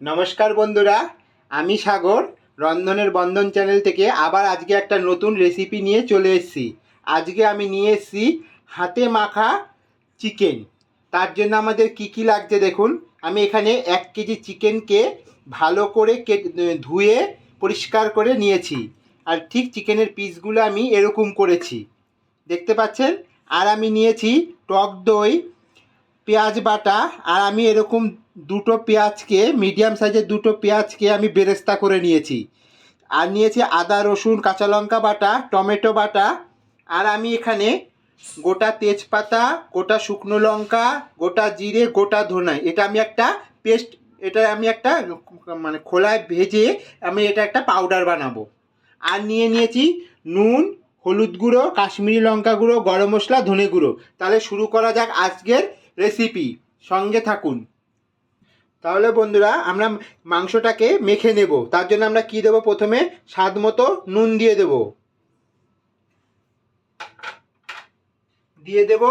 নমস্কার বন্ধুরা, আমি সাগর, রন্ধনের বন্ধন চ্যানেল থেকে আবার আজকে একটা নতুন রেসিপি নিয়ে চলে এসেছি। আজকে আমি নিয়ে এসেছি হাতে মাখা চিকেন তার জন্য আমাদের কি কি লাগছে দেখুন। আমি এখানে এক কেজি চিকেনকে ভালো করে ধুয়ে পরিষ্কার করে নিয়েছি। আর ঠিক চিকেনের পিসগুলো আমি এরকম করেছি। দেখতে পাচ্ছেন? আর আমি নিয়েছি টক দই, পেঁয়াজ বাটা, আর আমি এরকম দুটো পেঁয়াজকে মিডিয়াম সাইজের দুটো পেঁয়াজকে আমি বেরেস্তা করে নিয়েছি। আর নিয়েছি আদা, রসুন, কাঁচা লঙ্কা বাটা, টমেটো বাটা। আর আমি এখানে গোটা তেজপাতা, গোটা শুকনো লঙ্কা, গোটা জিরে, গোটা ধনে। এটা আমি একটা পেস্ট এটা আমি একটা মানে খোলায় ভেজে আমি এটা একটা পাউডার বানাবো। আর নিয়ে নিয়েছি নুন, হলুদ গুঁড়ো, কাশ্মীরি লঙ্কা গুঁড়ো, গরম মশলা, ধনে গুঁড়ো। তাহলে শুরু করা যাক আজকের রেসিপি সঙ্গে থাকুন। তাহলে বন্ধুরা, আমরা মাংসটাকে মেখে নেব। তার জন্য আমরা কি দেব প্রথমে? স্বাদ মতো নুন দিয়ে দেব। দিয়ে দেব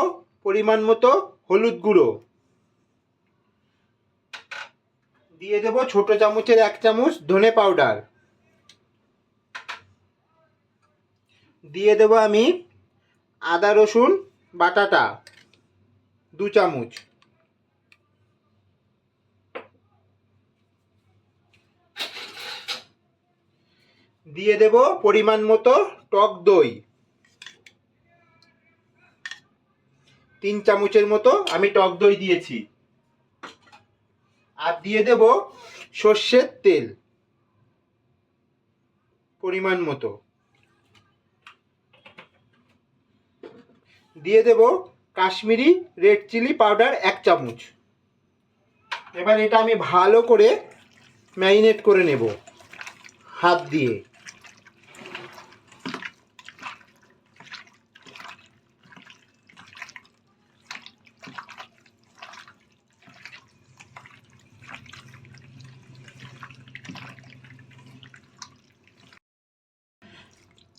পরিমাণ মতো হলুদ গুঁড়ো। দিয়ে দেব ছোট চামচের এক চামচ ধনে পাউডার। দিয়ে দেব আমি আদা রসুন বাটাটা, দু চামচ। দিয়ে দেব পরিমাণ মতো টক দই। তিন চামচের মতো আমি টক দই দিয়েছি। আর দিয়ে দেব সর্ষের তেল। পরিমাণ মতো। দিয়ে দেব কাশ্মীরি রেড চিলি পাউডার এক চামচ। এবার এটা আমি ভালো করে ম্যারিনেট করে নেব হাত দিয়ে।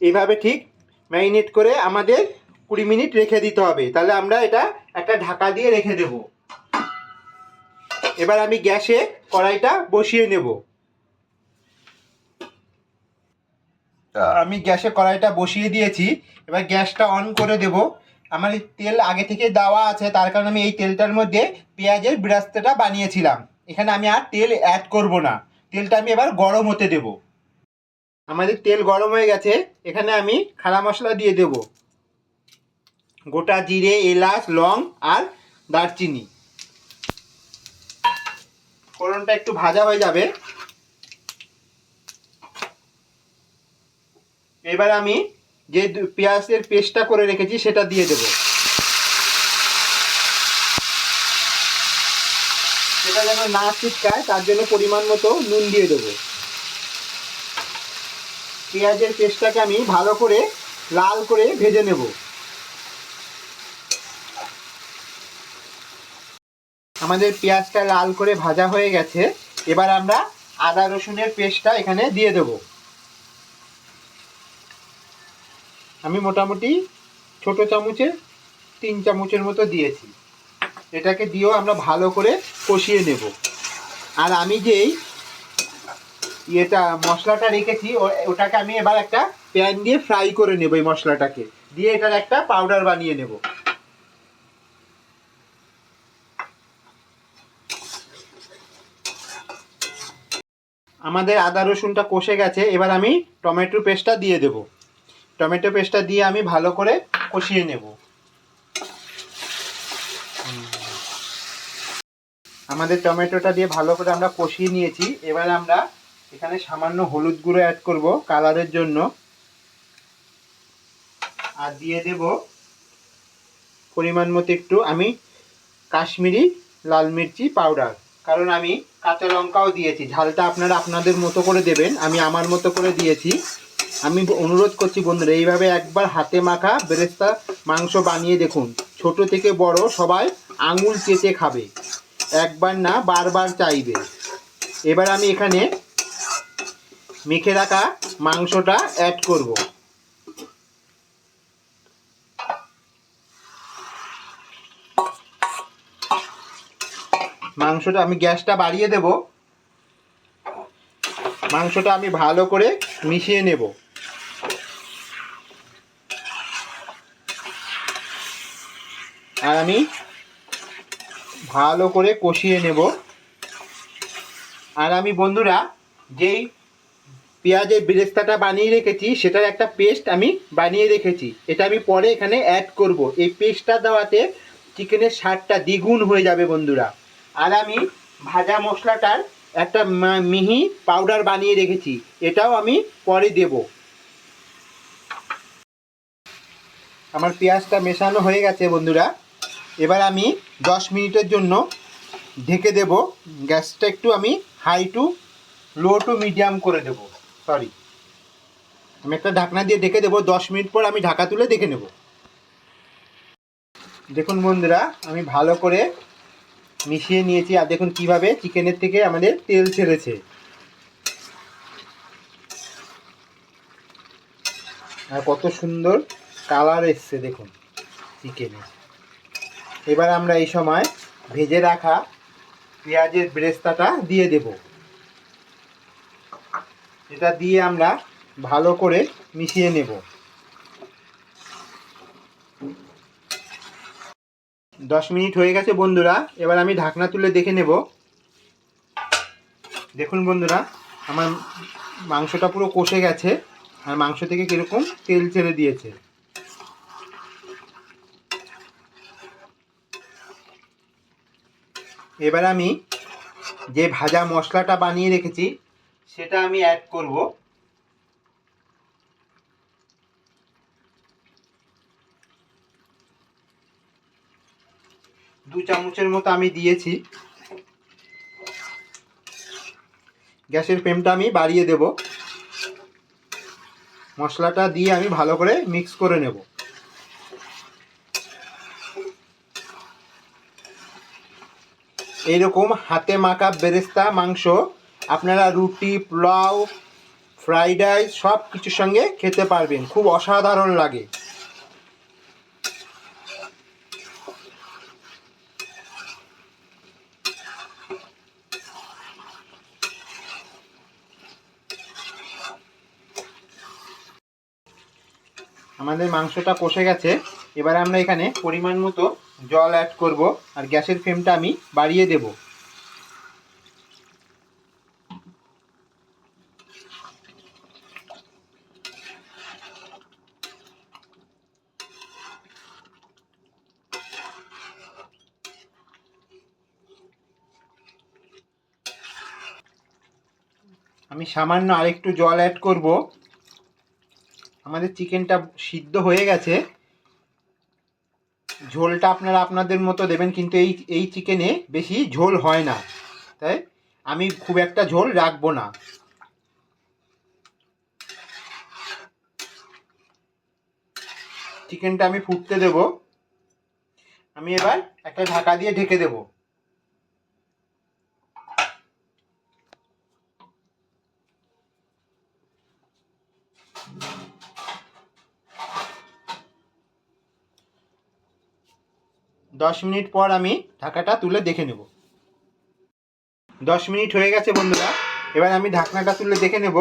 এইভাবে ঠিক ম্যারিনেট করে আমাদের কুড়ি মিনিট রেখে দিতে হবে। তাহলে আমরা এটা একটা ঢাকা দিয়ে রেখে দেব। এবার আমি গ্যাসে কড়াইটা বসিয়ে নেব। আমি গ্যাসে কড়াইটা বসিয়ে দিয়েছি। এবার গ্যাসটা অন করে দেব। আমার তেল আগে থেকে দেওয়া আছে তার কারণে আমি এই তেলটার মধ্যে পেঁয়াজের বিরাস্তাটা বানিয়েছিলাম। এখানে আমি আর তেল অ্যাড করব না। তেলটা আমি এবার গরম হতে দেব। আমাদের তেল গরম হয়ে গেছে, এখানে আমি খাড়া মশলা দিয়ে দেব। গোটা জিরে, এলাচ, লং আর দারচিনি। ফোড়নটা একটু ভাজা হয়ে যাবে। এবার আমি যে পেঁয়াজের পেস্টটা করে রেখেছি, সেটা দিয়ে দেব। সেটা যেন না ছিটকায়, তার জন্য পরিমাণ মতো নুন দিয়ে দেবো। পেঁয়াজের পেস্টটাকে আমি ভালো করে লাল করে ভেজে নেব। আমাদের পেঁয়াজটা লাল করে ভাজা হয়ে গেছে। এবার আমরা আদা রসুনের পেস্টটা এখানে দিয়ে দেব। আমি মোটামুটি ছোট চামচের তিন চামচের মতো দিয়েছি। এটাকে দিয়েও আমরা ভালো করে কষিয়ে নেব। আর আমি যেই ইয়েটা, মশলাটা রেখেছি ওটাকে আমি এবার একটা প্যান দিয়ে ফ্রাই করে নেব এই মশলাটাকে। দিয়ে এটার একটা পাউডার বানিয়ে নেব। আমাদের আদা রসুনটা কষে গেছে, এবার আমি টমেটো পেস্টটা দিয়ে দেব। টমেটো পেস্টটা দিয়ে আমি ভালো করে কষিয়ে নেব। আমাদের টমেটোটা দিয়ে ভালো করে আমরা কষিয়ে নিয়েছি। এবার আমরা এখানে সামান্য হলুদ গুঁড়ো অ্যাড করব কালারের জন্য। আর দিয়ে দেব পরিমাণ মতো একটু আমি কাশ্মীরি লাল মির্চি পাউডার কারণ আমি কাঁচা লঙ্কাও দিয়েছি। ঝালটা আপনারা আপনাদের মতো করে দেবেন, আমি আমার মতো করে দিয়েছি। আমি অনুরোধ করছি বন্ধুরা, এইভাবে একবার হাতে মাখা বেরেস্তা মাংস বানিয়ে দেখুন। ছোট থেকে বড় সবাই আঙুল চেটে খাবে। একবার না, বারবার চাইবে। এবার আমি এখানে মেখে রাখা মাংসটা অ্যাড করব। মাংসটা আমি গ্যাসটা বাড়িয়ে দেব। মাংসটা আমি ভালো করে মিশিয়ে নেব। আর আমি ভালো করে কষিয়ে নেব। আর আমি বন্ধুরা, যেই পেঁয়াজের বেরেস্তাটা বানিয়ে রেখেছি, সেটার একটা পেস্ট আমি বানিয়ে রেখেছি। এটা আমি পরে এখানে অ্যাড করব। এই পেস্টটা দেওয়াতে চিকেনের স্বাদটা দ্বিগুণ হয়ে যাবে বন্ধুরা। আর আমি ভাজা মশলাটার একটা মিহি পাউডার বানিয়ে রেখেছি। এটাও আমি পরে দেব। আমার পেঁয়াজটা মেশানো হয়ে গেছে বন্ধুরা। এবার আমি দশ মিনিটের জন্য ঢেকে দেব। গ্যাসটা একটু আমি high to low to medium করে দেব। সরি আমি একটা ঢাকনা দিয়ে ঢেকে দেবো, দশ মিনিট পর আমি ঢাকা তুলে দেখে নেব। দেখুন বন্ধুরা, আমি ভালো করে মিশিয়ে নিয়েছি, আর দেখুন কীভাবে চিকেনের থেকে আমাদের তেল ছেড়েছে। আর কত সুন্দর কালার এসছে, দেখুন, চিকেনের। এবার আমরা এই সময় ভেজে রাখা পেঁয়াজের ব্রেস্তাটা দিয়ে দেব। এটা দিয়ে আমরা ভালো করে মিশিয়ে নেব। দশ মিনিট হয়ে গেছে বন্ধুরা, এবার আমি ঢাকনা তুলে দেখে নেব। দেখুন বন্ধুরা, আমার মাংসটা পুরো কষে গেছে, আর মাংস থেকে কীরকম তেল ছেড়ে দিয়েছে। এবার আমি যে ভাজা মশলাটা বানিয়ে রেখেছি সেটা আমি অ্যাড করব। দু চামচের মতো আমি দিয়েছি। গ্যাসের ফ্লেমটা আমি বাড়িয়ে দেব। মশলাটা দিয়ে আমি ভালো করে মিক্স করে নেব। এইরকম হাতে মাখা বেরেস্তা মাংস আপনারা রুটি, পোলাও, ফ্রাইড রাইস সব কিছুর সঙ্গে খেতে পারবেন। খুব অসাধারণ লাগে। আমাদের মাংসটা কষে গেছে। এবার আমরা এখানে পরিমাণ মতো জল অ্যাড করব। আর গ্যাসের ফ্লেমটা আমি বাড়িয়ে দেব। আমি সামান্য আরেকটু জল অ্যাড করব। আমাদের চিকেনটা সিদ্ধ হয়ে গেছে। ঝোলটা আপনারা আপনাদের মতো দেবেন, কিন্তু এই এই চিকেনে বেশি ঝোল হয় না। তাই আমি খুব একটা ঝোল রাখব না। চিকেনটা আমি ফুটতে দেব। আমি এবার একটা ঢাকা দিয়ে ঢেকে দেব। দশ মিনিট পর আমি ঢাকাটা তুলে দেখে নেব। দশ মিনিট হয়ে গেছে বন্ধুরা, এবার আমি ঢাকনাটা তুলে দেখে নেব।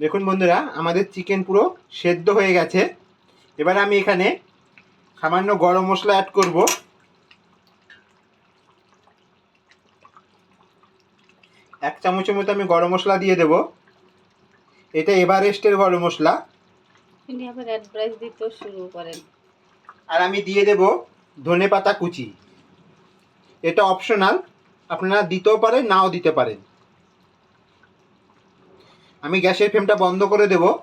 দেখুন বন্ধুরা, আমাদের চিকেন পুরো সেদ্ধ হয়ে গেছে। এবার আমি এখানে সামান্য গরম মশলা অ্যাড করব। এক চামচের মতো আমি গরম মশলা দিয়ে দেব। এটা এভারেস্টের গরম মশলা। তিনি আবার অ্যাডভাইস দিতেও শুরু করেন। আর আমি দিয়ে দেব ধনে পাতা কুচি। এটা অপশনাল আপনারা দিতেও পারেন নাও দিতে পারেন। আমি গ্যাসের ফ্লেমটা বন্ধ করে দেব।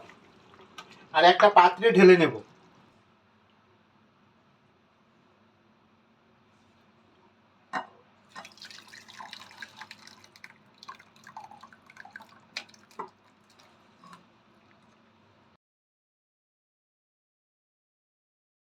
আর একটা পাত্রে ঢেলে নেব।